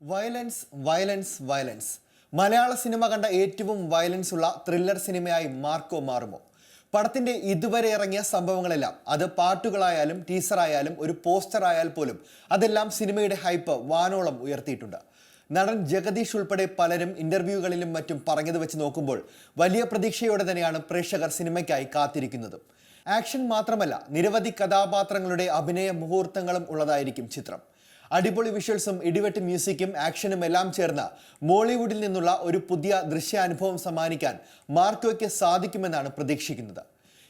Violence violence violence Malayala cinema കണ്ട ഏറ്റവും violence ഉള്ള ത്രില്ലർ സിനിമയായി മാർക്കോ മാറുമോ? പടത്തിന്റെ ഇതുവരെ ഇറങ്ങിയ സംഭവങ്ങളെല്ലാം അത് പാട്ടുകളായാലും ടീസറായാലും ഒരു പോസ്റ്റർ ആയാൽ പോലും അതെല്ലാം സിനിമയുടെ ഹൈപ്പ് വാനോളം ഉയർത്തിയിട്ടുണ്ട്. നടൻ ജഗദീഷ് ഉൾപ്പെടെ പലരും ഇന്റർവ്യൂകളിലും മറ്റും പറഞ്ഞത് വെച്ച് നോക്കുമ്പോൾ വലിയ പ്രതീക്ഷയോടെ തന്നെയാണ് പ്രേക്ഷകർ സിനിമയ്ക്കായി കാത്തിരിക്കുന്നത്. ആക്ഷൻ മാത്രമല്ല നിരവധി കഥാപാത്രങ്ങളുടെ അഭിനയ മുഹൂർത്തങ്ങളും ഉള്ളതായിരിക്കും ചിത്രം. അടിപൊളി വിഷ്വൽസും ഇടിവെട്ട് മ്യൂസിക്കും ആക്ഷനും എല്ലാം ചേർന്ന മോളിവുഡിൽ നിന്നുള്ള ഒരു പുതിയ ദൃശ്യാനുഭവം സമ്മാനിക്കാൻ മാർക്കോയ്ക്ക് സാധിക്കുമെന്നാണ് പ്രതീക്ഷിക്കുന്നത്.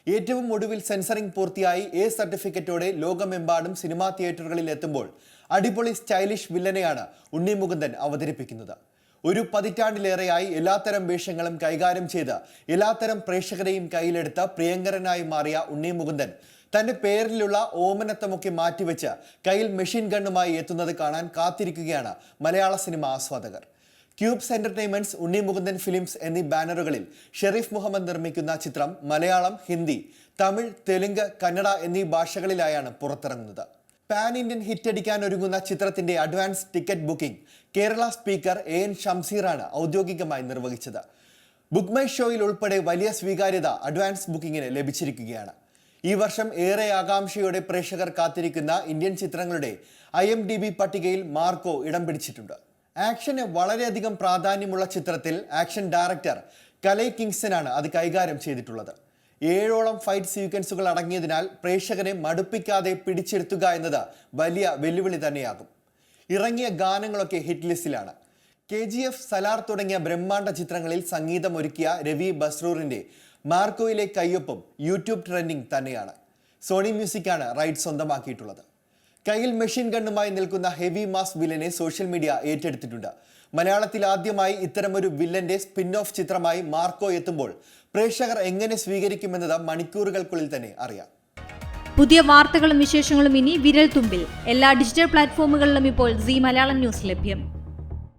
ഏറ്റവും ഒടുവിൽ സെൻസറിംഗ് പൂർത്തിയായി എ സർട്ടിഫിക്കറ്റോടെ ലോകമെമ്പാടും സിനിമാ തിയേറ്ററുകളിൽ എത്തുമ്പോൾ അടിപൊളി സ്റ്റൈലിഷ് വില്ലനെയാണ് ഉണ്ണി മുകുന്ദൻ അവതരിപ്പിക്കുന്നത്. ഒരു പതിറ്റാണ്ടിലേറെയായി എല്ലാത്തരം വേഷങ്ങളും കൈകാര്യം ചെയ്ത് എല്ലാത്തരം പ്രേക്ഷകരെയും കയ്യിലെടുത്ത പ്രിയങ്കരനായി മാറിയ ഉണ്ണി മുകുന്ദൻ തന്റെ പേരിലുള്ള ഓമനത്വമൊക്കെ മാറ്റിവെച്ച് കയ്യിൽ മെഷീൻ ഗണ്ണുമായി എത്തുന്നത് കാണാൻ കാത്തിരിക്കുകയാണ് മലയാള cinema ആസ്വാദകർ. Cubes Entertainments Unni Mukundan films എന്നീ ബാനറുകളിൽ ഷെറീഫ് മുഹമ്മദ് നിർമ്മിക്കുന്ന ചിത്രം മലയാളം ഹിന്ദി തമിഴ് തെലുങ്ക് കന്നഡ എന്നീ ഭാഷകളിലായാണ് പുറത്തിറങ്ങുന്നത്. പാൻ ഇന്ത്യൻ ഹിറ്റ് അടിക്കാൻ ഒരുങ്ങുന്ന ചിത്രത്തിന്റെ advance ticket booking Kerala speaker A N ഷംസീറാണ് ഔദ്യോഗികമായി നിർവഹിച്ചത്. ബുക്ക് മൈ ഷോയിൽ ഉൾപ്പെടെ വലിയ സ്വീകാര്യത അഡ്വാൻസ് ബുക്കിംഗിന് ലഭിച്ചിരിക്കുകയാണ്. ഈ വർഷം ഏറെ ആകാംക്ഷയോടെ പ്രേക്ഷകർ കാത്തിരിക്കുന്ന ഇന്ത്യൻ ചിത്രങ്ങളുടെ ഐ എം ഡി ബി പട്ടികയിൽ മാർക്കോ ഇടം പിടിച്ചിട്ടുണ്ട്. ആക്ഷന് വളരെയധികം പ്രാധാന്യമുള്ള ചിത്രത്തിൽ ആക്ഷൻ ഡയറക്ടർ കലൈ കിങ്സനാണ് അത് കൈകാര്യം ചെയ്തിട്ടുള്ളത്. ഏഴോളം ഫൈറ്റ് സീക്വൻസുകൾ അടങ്ങിയതിനാൽ പ്രേക്ഷകരെ മടുപ്പിക്കാതെ പിടിച്ചെടുത്തുക എന്നത് വലിയ വെല്ലുവിളി തന്നെയാകും. ഇറങ്ങിയ ഗാനങ്ങളൊക്കെ ഹിറ്റ് ലിസ്റ്റിലാണ്. കെ ജി എഫ് സലാർ തുടങ്ങിയ ബ്രഹ്മാണ്ഡ ചിത്രങ്ങളിൽ സംഗീതം ഒരുക്കിയ രവി ബസ്രൂറിന്റെ മാർക്കോയിലെ കയ്യൊപ്പം യൂട്യൂബ് ട്രെൻഡിങ് തന്നെയാണ്. സോണി മ്യൂസിക്കാണ് റൈറ്റ് സ്വന്തമാക്കിയിട്ടുള്ളത്. കയ്യിൽ മെഷീൻ ഗണ്ണുമായി നിൽക്കുന്ന ഹെവി മാസ് വില്ലനെ സോഷ്യൽ മീഡിയ ഏറ്റെടുത്തിട്ടുണ്ട്. മലയാളത്തിൽ ആദ്യമായി ഇത്തരമൊരു വില്ലന്റെ സ്പിൻ ഓഫ് ചിത്രമായി മാർക്കോ എത്തുമ്പോൾ പ്രേക്ഷകർ എങ്ങനെ സ്വീകരിക്കുമെന്നത് മണിക്കൂറുകൾക്കുള്ളിൽ തന്നെ അറിയാം. പുതിയ വാർത്തകളും വിശേഷങ്ങളും ഇനി വിരൽ തുമ്പിൽ എല്ലാ ഡിജിറ്റൽ പ്ലാറ്റ്ഫോമുകളിലും ഇപ്പോൾ സി മലയാളം ന്യൂസ് ലഭ്യം.